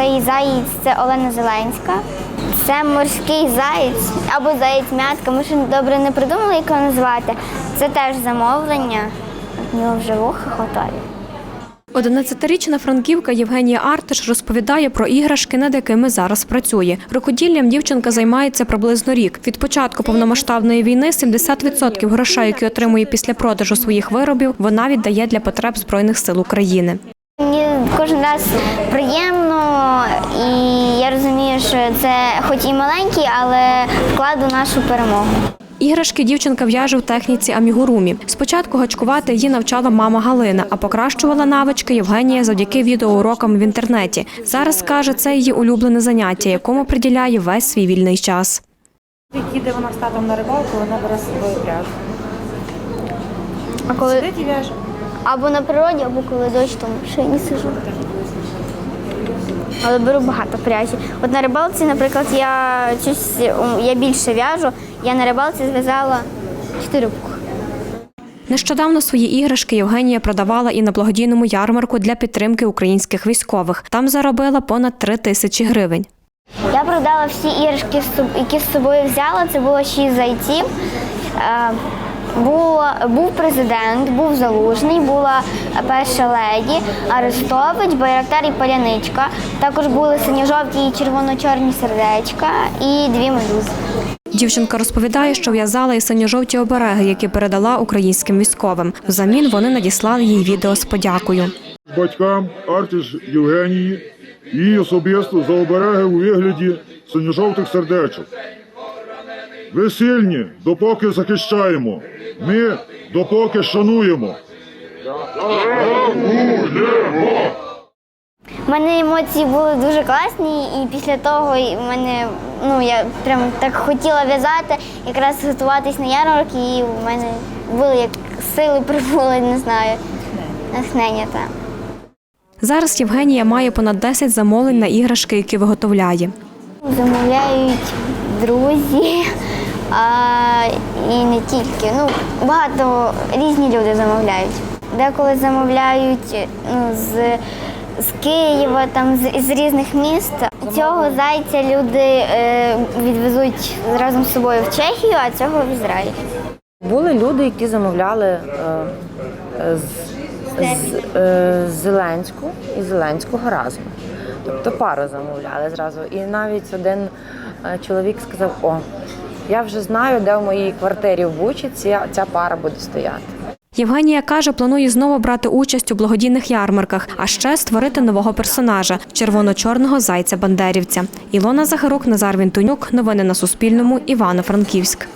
цей заєць це Олена Зеленська. Це морський заєць або заєць м'ятка. Ми ще добре не придумали, як його назвати. Це теж замовлення. У нього вже вуха готові. 11-річна франківка Євгенія Артиш розповідає про іграшки, над якими зараз працює. Рукоділлям дівчинка займається приблизно рік. Від початку повномасштабної війни 70% грошей, які отримує після продажу своїх виробів, вона віддає для потреб Збройних сил України. Мені кожен раз приємно, і я розумію, що це хоч і маленький, але вклад у нашу перемогу. Іграшки дівчинка в'яже в техніці амігурумі. Спочатку гачкувати її навчала мама Галина, а покращувала навички Євгенія завдяки відеоурокам в інтернеті. Зараз каже, це її улюблене заняття, якому приділяє весь свій вільний час. Їде вона з татом на рибалку, вона бере з собою пряжу. А коли Сидить і в'яже. Або на природі, або коли дощ, то в машині сижу. Але беру багато пряжі. От на рибалці, наприклад, я щось, я більше в'яжу. Я на рибалці зв'язала чотири пух. Нещодавно свої іграшки Євгенія продавала і на благодійному ярмарку для підтримки українських військових. Там заробила понад три тисячі гривень. Я продала всі іграшки, які з собою взяла. Це було шість зайців. Було, був президент, був залужний, була перша леді, Арестович, Байрактар і Паляничка. Також були синьо-жовті і червоно-чорні сердечка і дві медузи. Дівчинка розповідає, що в'язала і синьо-жовті обереги, які передала українським військовим. Взамін вони надіслали їй відео з подякою. батькам Артиш Євгенії і особисто за обереги у вигляді синьо-жовтих сердечок. Ви сильні, допоки захищаємо. Ми допоки шануємо. У мене емоції були дуже класні, і після того в мене ну я прям так хотіла в'язати, якраз готуватись на ярмарок, і в мене були як сили прибули, не знаю, натхнення там. Зараз Євгенія має понад 10 замовлень на іграшки, які виготовляє. Замовляють друзі, а, і не тільки. Ну, багато різні люди замовляють. Деколи замовляють ну, з, з Києва, там, з, з різних міст. Цього зайця люди е, відвезуть разом з собою в Чехію, а цього в Ізраїль. Були люди, які замовляли е, з, з, е, Зеленську і Зеленського разом. Тобто пару замовляли зразу. І навіть один е, чоловік сказав: О, я вже знаю, де в моїй квартирі в Бучі ця, ця пара буде стояти. Євгенія каже, планує знову брати участь у благодійних ярмарках, а ще створити нового персонажа червоно-чорного зайця бандерівця. Ілона Захарук, Назар Вінтонюк. Новини на Суспільному. Івано-Франківськ.